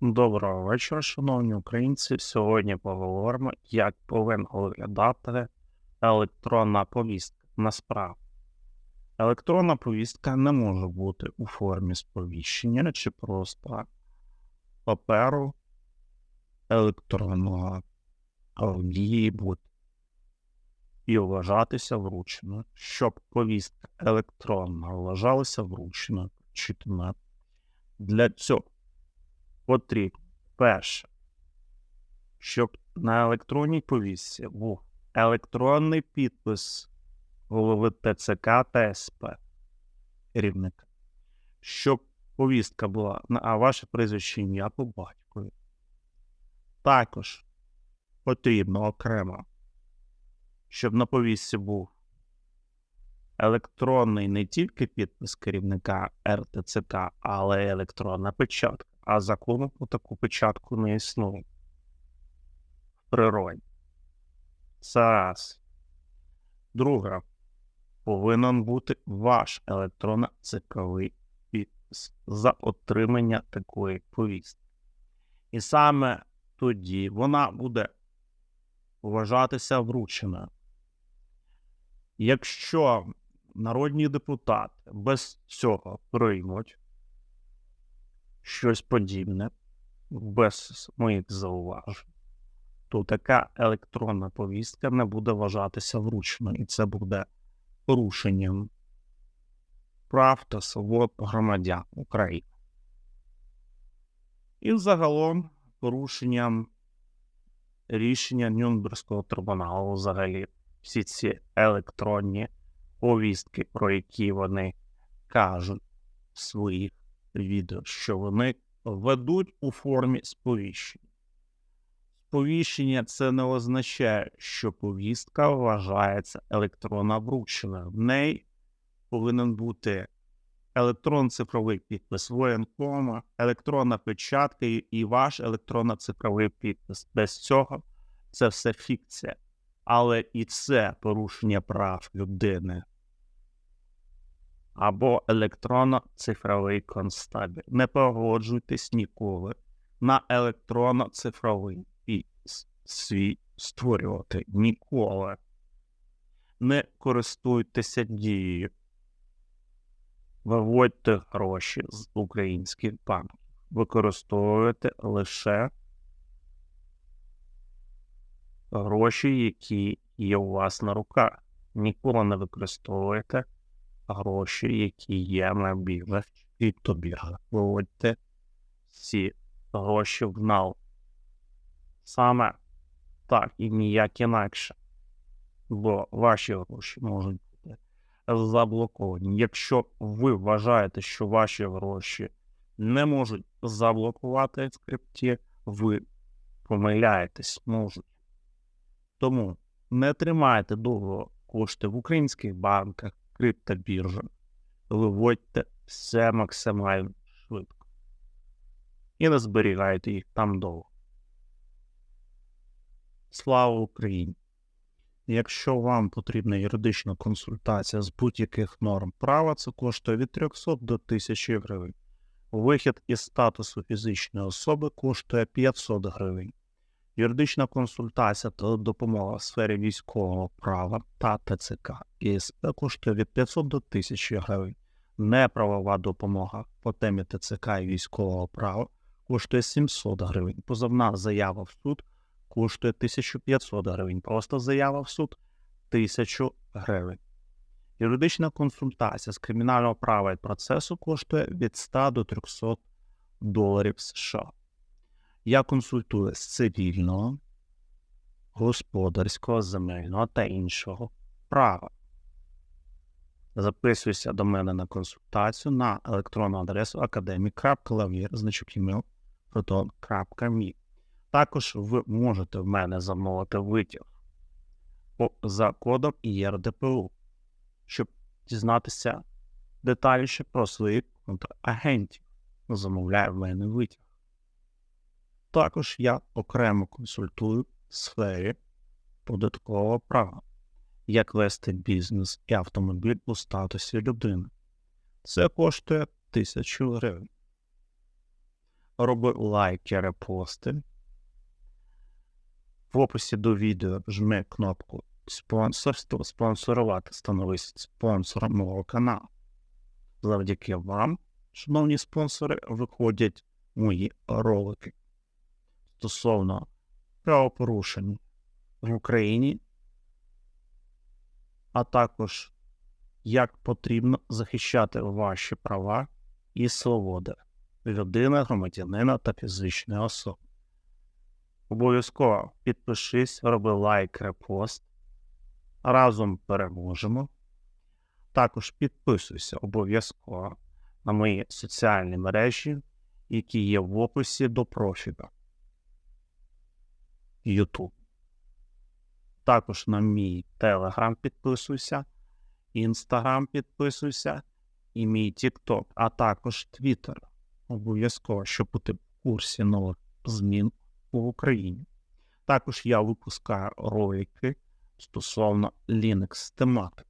Доброго вечора, шановні українці. Сьогодні поговоримо, як повинна виглядати електронна повістка. Насправді, електронна повістка не може бути у формі сповіщення чи просто паперу електронного, а в дії бути і вважатися вручно. Щоб повістка електронна вважалася вручно, читана. Для цього потрібно перше, щоб на електронній повістці був електронний підпис голови ТЦК та СП керівника, щоб повістка була а ваше прізвище ім'я по батькові. Також потрібно окремо, щоб на повістці був електронний не тільки підпис керівника РТЦК, але й електронна печатка. А закону про таку печатку не існує в природі. Це раз. Друге, повинен бути ваш електронно-цифровий підпис за отримання такої повістки. І саме тоді вона буде вважатися врученою. Якщо народні депутати без цього приймуть щось подібне, без моїх зауважень, то така електронна повістка не буде вважатися вручною, і це буде порушенням прав та свобод громадян України. І загалом порушенням рішення Нюрнберзького трибуналу взагалі всі ці електронні повістки, про які вони кажуть в своїх відео, що вони ведуть у формі сповіщення. Сповіщення це не означає, що повістка вважається електронно врученою. В неї повинен бути електронно-цифровий підпис воєнкома, електронна печатка і- ваш електронно-цифровий підпис. Без цього це все фікція. Але і це порушення прав людини або електронно-цифровий констабель. Не погоджуйтесь ніколи на електронно-цифровий підпис свій створювати ніколи. Не користуйтеся дією. Виводьте гроші з українських банків. Використовуйте лише гроші, які є у вас на руках. Ніколи не використовуйте гроші, які є на біржах і тобіргах. Виводьте всі гроші в нал. Саме так і ніяк інакше. Бо ваші гроші можуть бути заблоковані. Якщо ви вважаєте, що ваші гроші не можуть заблокувати в скрипті, ви помиляєтесь, можуть. Тому не тримайте довго кошти в українських банках, криптобіржах. Виводьте все максимально швидко. І не зберігайте їх там довго. Слава Україні! Якщо вам потрібна юридична консультація з будь-яких норм права, це коштує від 300 до 1000 гривень. Вихід із статусу фізичної особи коштує 500 гривень. Юридична консультація та допомога в сфері військового права та ТЦК і коштує від 500 до 1000 гривень. Неправова допомога по темі ТЦК і військового права коштує 700 гривень. Позовна заява в суд коштує 1500 гривень. Просто заява в суд 1000 гривень. Юридична консультація з кримінального права і процесу коштує від 100 до 300 доларів США. Я консультую з цивільного, господарського, земельного та іншого права. Записуйся до мене на консультацію на електронну адресу academic.lavir, значок email, proton.me. Також ви можете в мене замовити витяг за кодом ЄРДПУ, щоб дізнатися детальніше про своїх контрагентів. Замовляю в мене витяг. Також я окремо консультую в сфері податкового права, як вести бізнес і автомобіль у статусі людини. Це коштує 1000 гривень. роби лайки, репости. В описі до відео жми кнопку спонсорство, спонсорувати, становись спонсором мого каналу. Завдяки вам, шановні спонсори, виходять мої ролики стосовно правопорушень в Україні, а також як потрібно захищати ваші права і свободи людини, громадянина та фізичної особи. Обов'язково підпишись, роби лайк, репост. Разом переможемо. Також підписуйся обов'язково на мої соціальні мережі, які є в описі до профіля. YouTube. Також на мій Telegram підписуйся, Instagram підписуйся і мій TikTok, а також Twitter. Обов'язково, щоб бути в курсі нових змін в Україні. Також я випускаю ролики стосовно Linux тематики.